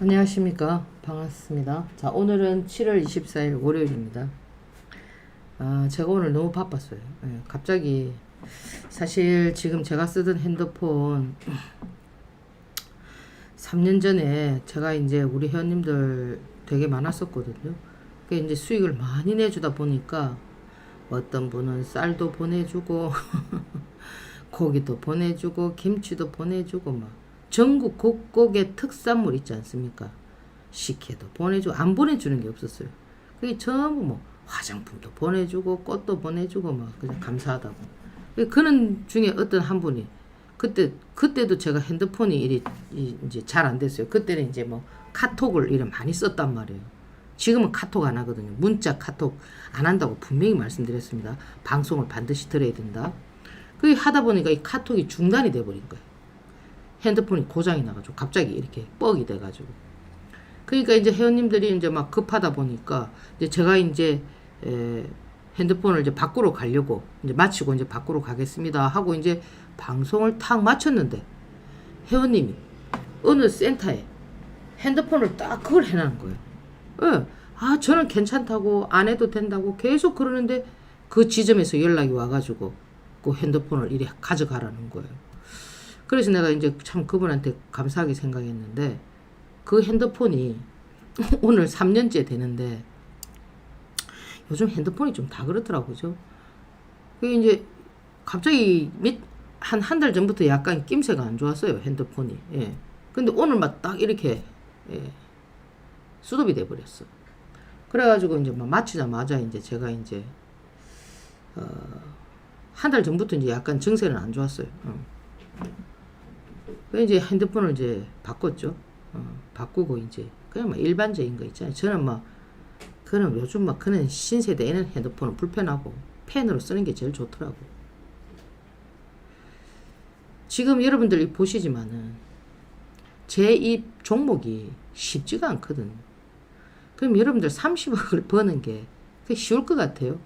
안녕하십니까. 반갑습니다. 자 오늘은 7월 24일 월요일입니다. 아 제가 오늘 너무 바빴어요. 예, 갑자기 사실 지금 제가 쓰던 핸드폰 3년 전에 제가 이제 우리 회원님들 되게 많았었거든요. 그 이제 수익을 많이 내주다 보니까 어떤 분은 쌀도 보내주고 고기도 보내주고 김치도 보내주고 막 전국 곳곳에 특산물 있지 않습니까? 식혜도 보내주고 안 보내주는 게 없었어요. 그게 전부 뭐 화장품도 보내주고 꽃도 보내주고 막 그냥 감사하다고. 그는 중에 어떤 한 분이 그때 그때도 제가 핸드폰이 이리 이- 이제 잘 안 됐어요. 그때는 이제 뭐 카톡을 이래 많이 썼단 말이에요. 지금은 카톡 안 하거든요. 문자 카톡 안 한다고 분명히 말씀드렸습니다. 방송을 반드시 들어야 된다. 그게 하다 보니까 이 카톡이 중단이 돼 버린 거예요. 핸드폰이 고장이 나가지고 갑자기 이렇게 뻑이 돼가지고 그러니까 이제 회원님들이 이제 막 급하다 보니까 이제 제가 이제 에, 핸드폰을 이제 밖으로 가려고 이제 마치고 이제 밖으로 가겠습니다 하고 이제 방송을 탁 마쳤는데 회원님이 어느 센터에 핸드폰을 딱 그걸 해놓은 거예요. 예. 아 저는 괜찮다고 안 해도 된다고 계속 그러는데 그 지점에서 연락이 와가지고 그 핸드폰을 이리 가져가라는 거예요. 그래서 내가 이제 참 그분한테 감사하게 생각했는데 그 핸드폰이 오늘 3년째 되는데 요즘 핸드폰이 좀 다 그렇더라고요. 그게 이제 갑자기 한 한 달 전부터 약간 낌새가 안 좋았어요. 핸드폰이. 예. 근데 오늘 막 딱 이렇게 예. 수dob이 돼 버렸어. 그래가지고 이제 막 마치자마자 이제 제가 이제 어, 한 달 전부터 이제 약간 증세는 안 좋았어요. 어. 그래서 이제 핸드폰을 이제 바꿨죠. 어, 바꾸고 이제 그냥 뭐 일반적인 거 있잖아요. 저는 뭐 그는 요즘 막 그는 신세대에는 핸드폰은 불편하고 펜으로 쓰는 게 제일 좋더라고. 지금 여러분들이 보시지만은 제 이 종목이 쉽지가 않거든. 그럼 여러분들 30억을 버는 게 쉬울 것 같아요.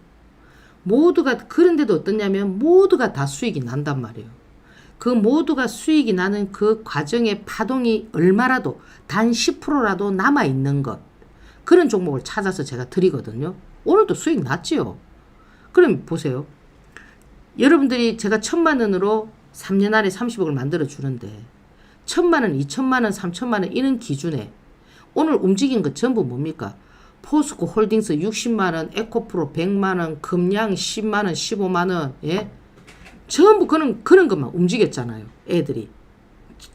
모두가 그런데도 어떠냐면 모두가 다 수익이 난단 말이에요. 그 모두가 수익이 나는 그 과정의 파동이 얼마라도 단 10%라도 남아 있는 것 그런 종목을 찾아서 제가 드리거든요. 오늘도 수익 났지요. 그럼 보세요. 여러분들이 제가 천만 원으로 3년 안에 30억을 만들어 주는데 천만 원, 2천만 원, 3천만 원 이런 기준에 오늘 움직인 것 전부 뭡니까? 포스코 홀딩스 60만 원, 에코프로 100만 원, 금양 10만 원, 15만 원, 예? 전부 그런 그런 것만 움직였잖아요. 애들이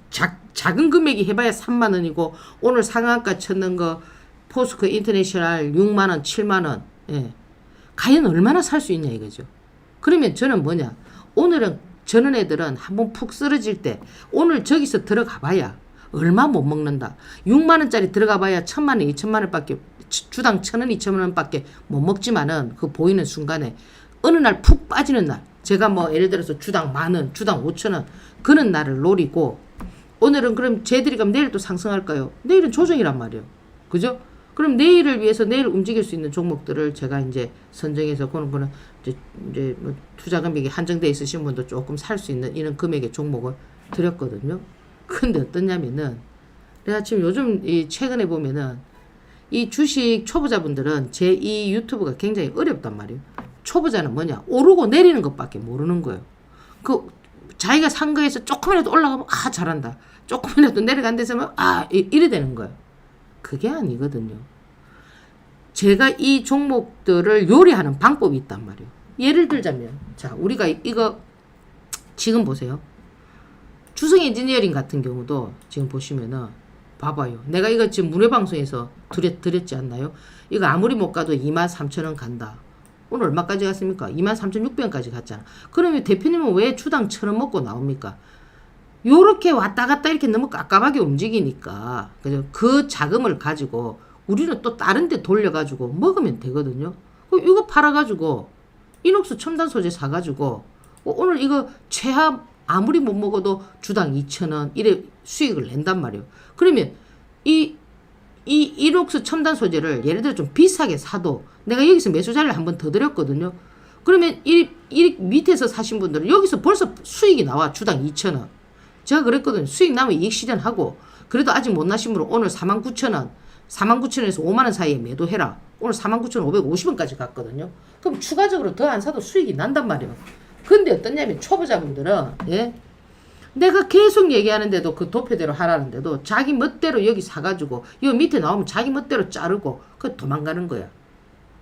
작, 작은 금액이 해봐야 3만 원이고 오늘 상한가 쳤는 거 포스코 인터내셔널 6만 원, 7만 원. 예. 과연 얼마나 살 수 있냐 이거죠. 그러면 저는 뭐냐? 오늘은 저런 애들은 한번 푹 쓰러질 때 오늘 저기서 들어가 봐야 얼마 못 먹는다. 6만 원짜리 들어가 봐야 1천만 원, 2천만 원밖에 주- 주당 1천 원, 2천 원밖에 못 먹지만은 그 보이는 순간에 어느 날 푹 빠지는 날 제가 뭐 예를 들어서 주당 만 원, 주당 5천 원 그런 날을 노리고 오늘은 그럼 쟤들이 그럼 내일 또 상승할까요? 내일은 조정이란 말이에요. 그죠? 그럼 내일을 위해서 내일 움직일 수 있는 종목들을 제가 이제 선정해서 그런 거는 이제, 이제 뭐 투자 금액이 한정돼 있으신 분도 조금 살 수 있는 이런 금액의 종목을 드렸거든요. 근데 어떠냐면은 내가 지금 요즘 이 최근에 보면은 이 주식 초보자분들은 제 이 유튜브가 굉장히 어렵단 말이에요. 초보자는 뭐냐? 오르고 내리는 것밖에 모르는 거예요. 그 자기가 산 거에서 조금이라도 올라가면 아 잘한다. 조금이라도 내려간 데서 아 이- 이래 되는 거예요. 그게 아니거든요. 제가 이 종목들을 요리하는 방법이 있단 말이에요. 예를 들자면 자 우리가 이거 지금 보세요. 주성 엔지니어링 같은 경우도 지금 보시면은 봐봐요. 내가 이거 지금 문외방송에서 드렸, 드렸지 않나요? 이거 아무리 못 가도 2만 3천 원 간다. 오늘 얼마까지 갔습니까? 2만 3,600원까지 갔잖아. 그러면 대표님은 왜 주당 천원 먹고 나옵니까? 요렇게 왔다 갔다 이렇게 너무 깝깝하게 움직이니까 그죠? 그 자금을 가지고 우리는 또 다른 데 돌려가지고 먹으면 되거든요. 그 이거 팔아가지고 이녹스 첨단 소재 사가지고 어, 오늘 이거 최하 아무리 못 먹어도 주당 2,000원 이래 수익을 낸단 말이에요. 그러면 이, 이 이녹스 첨단 소재를 예를 들어 좀 비싸게 사도 내가 여기서 매수 자리를 한 번 더 드렸거든요. 그러면 이, 이 밑에서 사신 분들은 여기서 벌써 수익이 나와 주당 2,000원. 제가 그랬거든요. 수익 나면 이익 실현하고 그래도 아직 못 나신 분은 오늘 49,000원, 49,000원에서 5만원 사이에 매도해라. 오늘 49,550원까지 갔거든요. 그럼 추가적으로 더 안 사도 수익이 난단 말이에요. 근데 어떠냐면 초보자분들은, 예? 내가 계속 얘기하는데도 그 도표대로 하라는데도 자기 멋대로 여기 사가지고 여 밑에 나오면 자기 멋대로 자르고 그 도망가는 거야.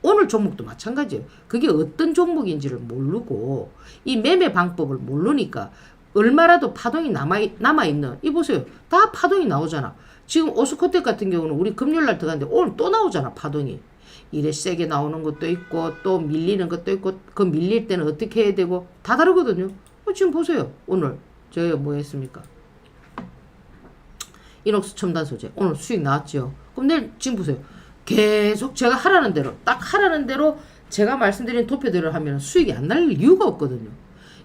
오늘 종목도 마찬가지예요. 그게 어떤 종목인지를 모르고 이 매매 방법을 모르니까 얼마라도 파동이 남아 남아 있는 이 보세요. 다 파동이 나오잖아. 지금 오스코텍 같은 경우는 우리 금요일 날 들어갔는데 오늘 또 나오잖아 파동이. 이래 세게 나오는 것도 있고 또 밀리는 것도 있고 그 밀릴 때는 어떻게 해야 되고 다 다르거든요. 어, 지금 보세요. 오늘 저희가 뭐 했습니까? 이녹스 첨단 소재 오늘 수익 나왔죠. 그럼 내일 지금 보세요. 계속 제가 하라는 대로 딱 하라는 대로 제가 말씀드린 도표대로 하면 수익이 안 날 이유가 없거든요.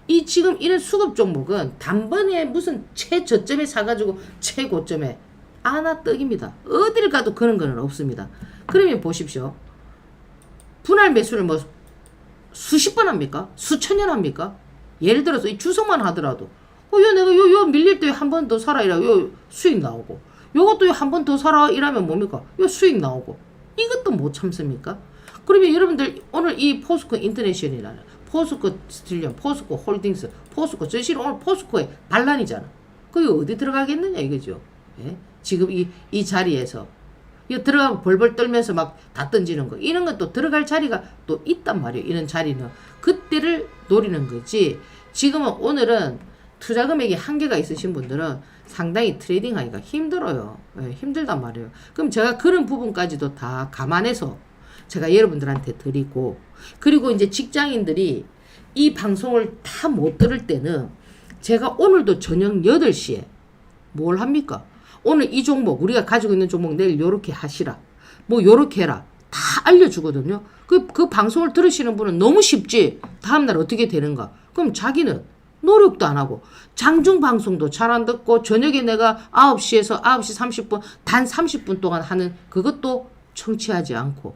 이 지금 이런 수급 종목은 단번에 무슨 최저점에 사가지고 최고점에 아나 떡입니다. 어딜 가도 그런 거는 없습니다. 그러면 보십시오. 분할 매수를 뭐 수십 번 합니까? 수천 년 합니까? 예를 들어서 이 주석만 하더라도 어, 야, 내가 요, 요 밀릴 때 한 번 더 사라 이라 요 수익 나오고 요것도 한 번 더 사라 이라면 뭡니까? 요 수익 나오고 이것도 못 참습니까? 그러면 여러분들 오늘 이 포스코 인터내셔널이라는 포스코 스틸리언, 포스코 홀딩스, 포스코 저 실은 오늘 포스코의 반란이잖아. 그게 어디 들어가겠느냐 이거죠. 예? 지금 이, 이 자리에서 이거 들어가면 벌벌 떨면서 막 다 던지는 거 이런 것도 들어갈 자리가 또 있단 말이에요. 이런 자리는 그때를 노리는 거지. 지금은 오늘은 투자 금액이 한계가 있으신 분들은 상당히 트레이딩 하기가 힘들어요. 예, 힘들단 말이에요. 그럼 제가 그런 부분까지도 다 감안해서 제가 여러분들한테 드리고 그리고 이제 직장인들이 이 방송을 다 못 들을 때는 제가 오늘도 저녁 8시에 뭘 합니까? 오늘 이 종목 우리가 가지고 있는 종목 내일 요렇게 하시라. 뭐 요렇게 해라. 다 알려주거든요. 그, 그 방송을 들으시는 분은 너무 쉽지. 다음날 어떻게 되는가. 그럼 자기는 노력도 안 하고 장중 방송도 잘 안 듣고 저녁에 내가 9시에서 9시 30분 단 30분 동안 하는 그것도 청취하지 않고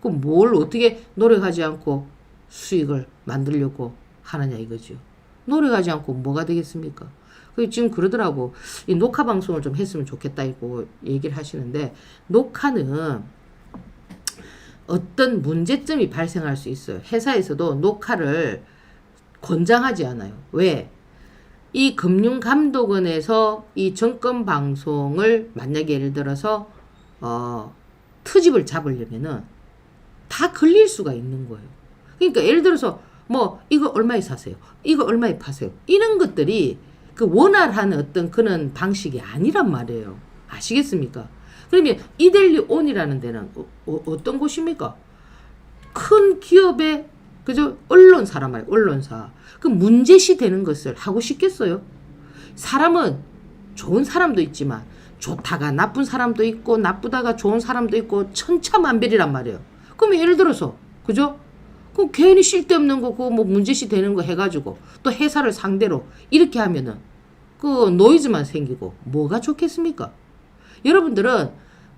그럼 뭘 어떻게 노력하지 않고 수익을 만들려고 하느냐 이거죠. 노력하지 않고 뭐가 되겠습니까? 그 지금 그러더라고 이 녹화 방송을 좀 했으면 좋겠다 이고 얘기를 하시는데 녹화는 어떤 문제점이 발생할 수 있어요. 회사에서도 녹화를 권장하지 않아요. 왜? 이 금융감독원에서 이 정권 방송을 만약에 예를 들어서 어, 트집을 잡으려면은 다 걸릴 수가 있는 거예요. 그러니까 예를 들어서 뭐 이거 얼마에 사세요? 이거 얼마에 파세요? 이런 것들이 그 원활한 어떤 그런 방식이 아니란 말이에요. 아시겠습니까? 그러면 이델리 온이라는 데는 어, 떤 곳입니까? 큰 기업의 그죠? 언론사란 말이에요. 언론사. 그 문제시 되는 것을 하고 싶겠어요? 사람은 좋은 사람도 있지만 좋다가 나쁜 사람도 있고 나쁘다가 좋은 사람도 있고 천차만별이란 말이에요. 그럼 예를 들어서 그죠? 그럼 괜히 쓸데없는 거 그거 뭐 문제시 되는 거 해가지고 또 회사를 상대로 이렇게 하면은 그 노이즈만 생기고 뭐가 좋겠습니까? 여러분들은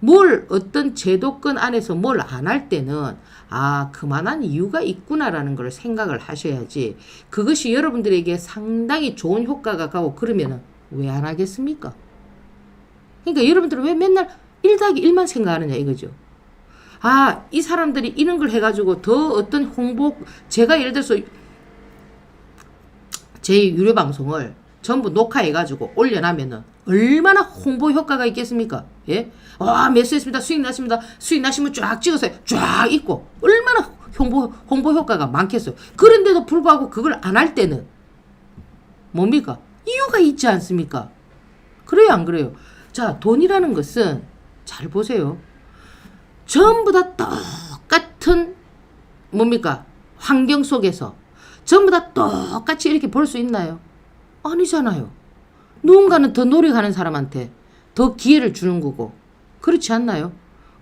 뭘 어떤 제도권 안에서 뭘 안 할 때는 아 그만한 이유가 있구나라는 걸 생각을 하셔야지 그것이 여러분들에게 상당히 좋은 효과가 가고 그러면은 왜 안 하겠습니까? 그러니까 여러분들은 왜 맨날 1 더하기 1만 생각하느냐 이거죠. 아, 이 사람들이 이런 걸 해가지고 더 어떤 홍보, 제가 예를 들어서 제 유료 방송을 전부 녹화해가지고 올려놔면은 얼마나 홍보 효과가 있겠습니까? 예? 와, 매수했습니다. 수익 났습니다. 수익 나시면 쫙 찍어서 쫙 있고 얼마나 홍보, 홍보 효과가 많겠어요. 그런데도 불구하고 그걸 안 할 때는 뭡니까? 이유가 있지 않습니까? 그래요, 안 그래요? 자, 돈이라는 것은 잘 보세요. 전부 다 똑같은 뭡니까? 환경 속에서 전부 다 똑같이 이렇게 볼 수 있나요? 아니잖아요. 누군가는 더 노력하는 사람한테 더 기회를 주는 거고 그렇지 않나요?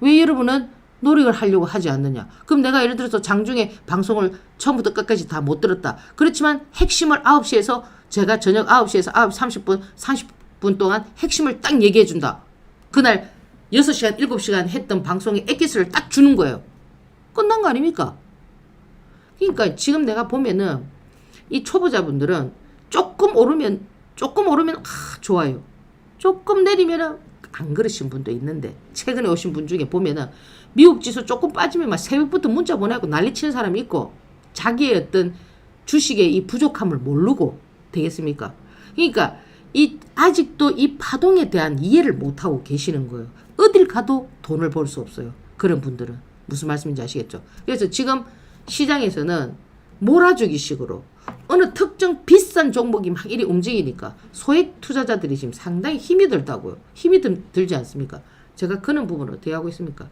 왜 여러분은 노력을 하려고 하지 않느냐? 그럼 내가 예를 들어서 장중에 방송을 처음부터 끝까지 다 못 들었다. 그렇지만 핵심을 9시에서 제가 저녁 9시에서 9시 30분, 30분 동안 핵심을 딱 얘기해 준다. 그날 6시간, 7시간 했던 방송의 엑기스를 딱 주는 거예요. 끝난 거 아닙니까? 그러니까 지금 내가 보면은 이 초보자분들은 조금 오르면 조금 오르면 아 좋아요. 조금 내리면은 안 그러신 분도 있는데 최근에 오신 분 중에 보면은 미국 지수 조금 빠지면 막 새벽부터 문자 보내고 난리 치는 사람이 있고 자기의 어떤 주식의 이 부족함을 모르고 되겠습니까? 그러니까 이 아직도 이 파동에 대한 이해를 못 하고 계시는 거예요. 어딜 가도 돈을 벌 수 없어요. 그런 분들은 무슨 말씀인지 아시겠죠? 그래서 지금 시장에서는 몰아주기 식으로 어느 특정 비싼 종목이 막 이리 움직이니까 소액 투자자들이 지금 상당히 힘이 들다고요. 힘이 들, 들지 않습니까? 제가 그런 부분을 어떻게 하고 있습니까?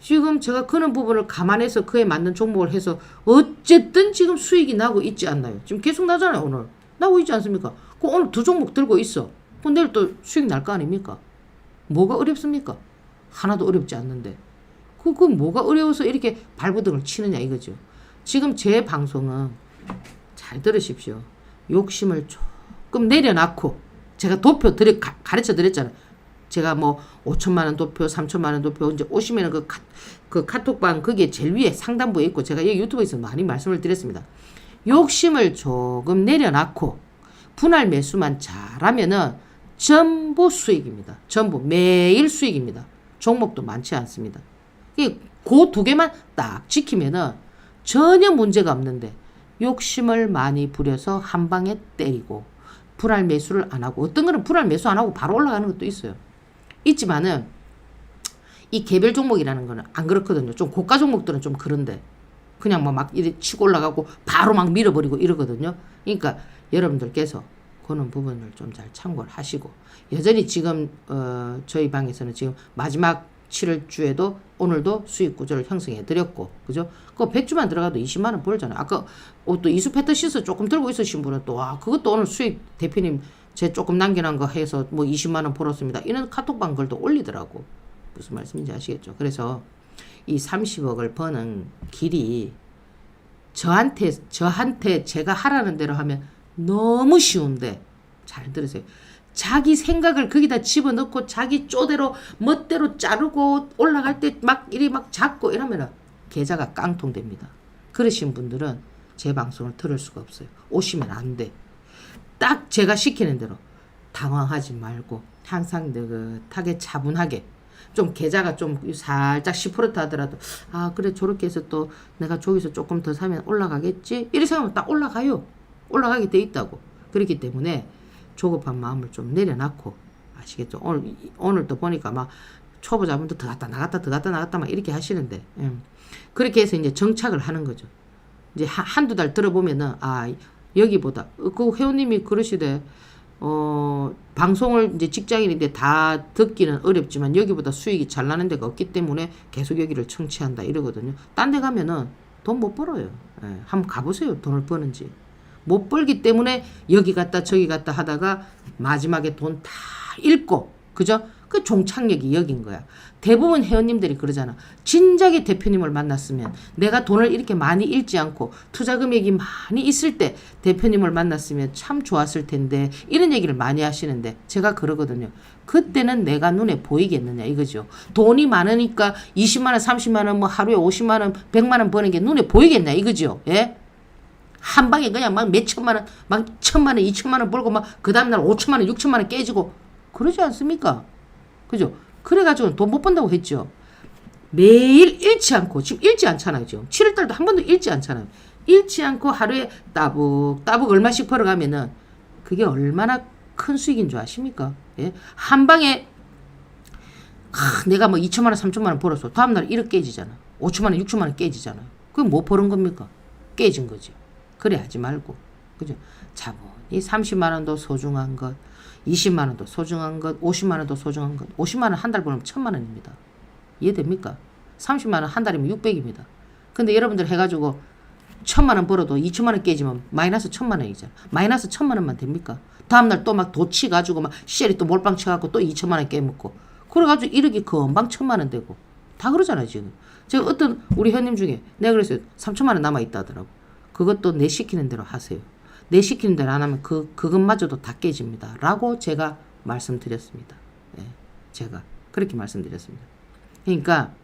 지금 제가 그런 부분을 감안해서 그에 맞는 종목을 해서 어쨌든 지금 수익이 나고 있지 않나요? 지금 계속 나잖아요, 오늘. 나고 있지 않습니까? 그 오늘 두 종목 들고 있어. 그 내일 또 수익 날 거 아닙니까? 뭐가 어렵습니까? 하나도 어렵지 않는데. 그, 그 뭐가 어려워서 이렇게 발부등을 치느냐 이거죠. 지금 제 방송은 잘 들으십시오. 욕심을 조금 내려놓고 제가 도표 가, 가르쳐 드렸잖아요. 제가 뭐 5천만 원 도표, 3천만 원 도표 이제 오시면은 그, 카, 그 카톡방 그게 제일 위에 상단부에 있고 제가 여기 유튜브에서 많이 말씀을 드렸습니다. 욕심을 조금 내려놓고 분할 매수만 잘하면은 전부 수익입니다. 전부 매일 수익입니다. 종목도 많지 않습니다. 그 두 개만 딱 지키면은 전혀 문제가 없는데 욕심을 많이 부려서 한 방에 때리고 불알 매수를 안 하고 어떤 거는 불알 매수 안 하고 바로 올라가는 것도 있어요. 있지만은 이 개별 종목이라는 거는 안 그렇거든요. 좀 고가 종목들은 좀 그런데 그냥 뭐막 이래 치고 올라가고 바로 막 밀어버리고 이러거든요. 그러니까 여러분들께서 그런 부분을 좀 잘 참고를 하시고 여전히 지금 어 저희 방에서는 지금 마지막 7월 주에도 오늘도 수익 구조를 형성해 드렸고 그죠? 그 100주만 들어가도 20만 원 벌잖아요. 아까 어, 또 이수 패터시스 조금 들고 있으신 분은 또 와 그것도 오늘 수익 대표님 제 조금 남겨놓은 거 해서 뭐 20만 원 벌었습니다. 이런 카톡방 글도 올리더라고. 무슨 말씀인지 아시겠죠? 그래서 이 30억을 버는 길이 저한테 저한테 제가 하라는 대로 하면 너무 쉬운데 잘 들으세요. 자기 생각을 거기다 집어넣고 자기 쪼대로 멋대로 자르고 올라갈 때 막 이리 막 잡고 이러면은 계좌가 깡통됩니다. 그러신 분들은 제 방송을 들을 수가 없어요. 오시면 안 돼. 딱 제가 시키는 대로 당황하지 말고 항상 느긋하게 차분하게 좀 계좌가 좀 살짝 10% 하더라도 아 그래 저렇게 해서 또 내가 저기서 조금 더 사면 올라가겠지 이렇게 생각하면 딱 올라가요 올라가게 돼 있다고 그렇기 때문에 조급한 마음을 좀 내려놓고 아시겠죠 오늘 오늘도 보니까 막 초보자분들 들어갔다 나갔다 들어갔다 나갔다 막 이렇게 하시는데 예. 그렇게 해서 이제 정착을 하는 거죠 이제 한- 한두 달 들어보면은 아 여기보다 그 회원님이 그러시대 어 방송을 이제 직장인인데 다 듣기는 어렵지만 여기보다 수익이 잘 나는 데가 없기 때문에 계속 여기를 청취한다 이러거든요. 딴 데 가면은 돈 못 벌어요. 예, 한번 가보세요. 돈을 버는지. 못 벌기 때문에 여기 갔다 저기 갔다 하다가 마지막에 돈 다 잃고 그죠? 그 종착역이 여긴 거야. 대부분 회원님들이 그러잖아. 진작에 대표님을 만났으면 내가 돈을 이렇게 많이 잃지 않고 투자 금액이 많이 있을 때 대표님을 만났으면 참 좋았을 텐데 이런 얘기를 많이 하시는데 제가 그러거든요. 그때는 내가 눈에 보이겠느냐 이거죠. 돈이 많으니까 20만 원, 30만 원, 뭐 하루에 50만 원, 100만 원 버는 게 눈에 보이겠냐 이거죠. 예? 한 방에 그냥 막 몇 천만 원, 막 천만 원, 이천만 원 벌고 막 그 다음날 5천만 원, 6천만 원 깨지고 그러지 않습니까? 그죠? 그래가지고 돈 못 번다고 했죠. 매일 잃지 않고 지금 잃지 않잖아요. 지금 7월달도 한 번도 잃지 않잖아요. 잃지 않고 하루에 따북 따북 얼마씩 벌어가면은 그게 얼마나 큰 수익인 줄 아십니까? 예? 한 방에 아, 내가 뭐 2천만 원, 3천만 원 벌었어. 다음날 1억 깨지잖아. 5천만 원, 6천만 원 깨지잖아. 그게 뭐 버는 겁니까? 깨진 거지. 그래 하지 말고. 그죠? 자본이 30만 원도 소중한 것, 20만 원도 소중한 것, 50만 원도 소중한 것. 50만 원 한 달 벌면 1000만 원입니다. 이해됩니까? 30만 원 한 달이면 600입니다. 근데 여러분들 해가지고 1000만 원 벌어도 2천만 원 깨지면 마이너스 1000만 원이잖아. 마이너스 1000만 원만 됩니까? 다음날 또 막 도치 가지고 막 쉘이 또 몰빵 쳐갖고 또 2천만 원 깨먹고. 그래가지고 1억이 금방 1000만 원 되고. 다 그러잖아요, 지금. 제가 어떤 우리 현님 중에 내가 그랬어요. 3천만 원 남아있다 하더라고. 그것도 내 시키는 대로 하세요. 내 시키는 대로 안 하면 그, 그것마저도 다 깨집니다. 라고 제가 말씀드렸습니다. 예, 제가 그렇게 말씀드렸습니다. 그러니까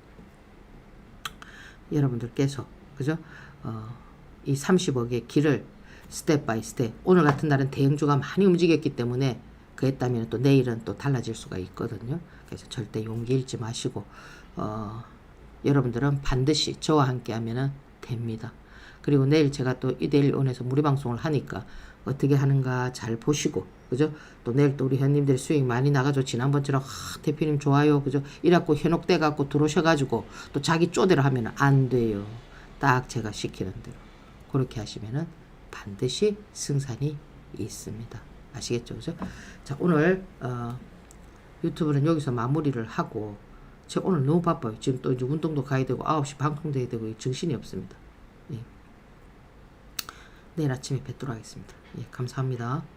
여러분들께서 그죠? 어, 이 30억의 길을 스텝 바이 스텝 오늘 같은 날은 대형주가 많이 움직였기 때문에 그랬다면 또 내일은 또 달라질 수가 있거든요. 그래서 절대 용기 잃지 마시고 어, 여러분들은 반드시 저와 함께 하면은 됩니다. 그리고 내일 제가 또 이데일 온에서 무료 방송을 하니까 어떻게 하는가 잘 보시고 그죠? 또 내일 또 우리 현님들이 수익 많이 나가죠. 지난번처럼 하, 대표님 좋아요 그죠? 이래갖고 현혹돼 갖고 들어오셔 가지고 또 자기 쪼대로 하면 안 돼요. 딱 제가 시키는 대로 그렇게 하시면은 반드시 승산이 있습니다. 아시겠죠, 그죠? 자 오늘 어, 유튜브는 여기서 마무리를 하고 제가 오늘 너무 바빠요. 지금 또 이제 운동도 가야 되고 9시 방송 돼야 되고 정신이 없습니다. 예. 내일 아침에 뵙도록 하겠습니다. 예, 감사합니다.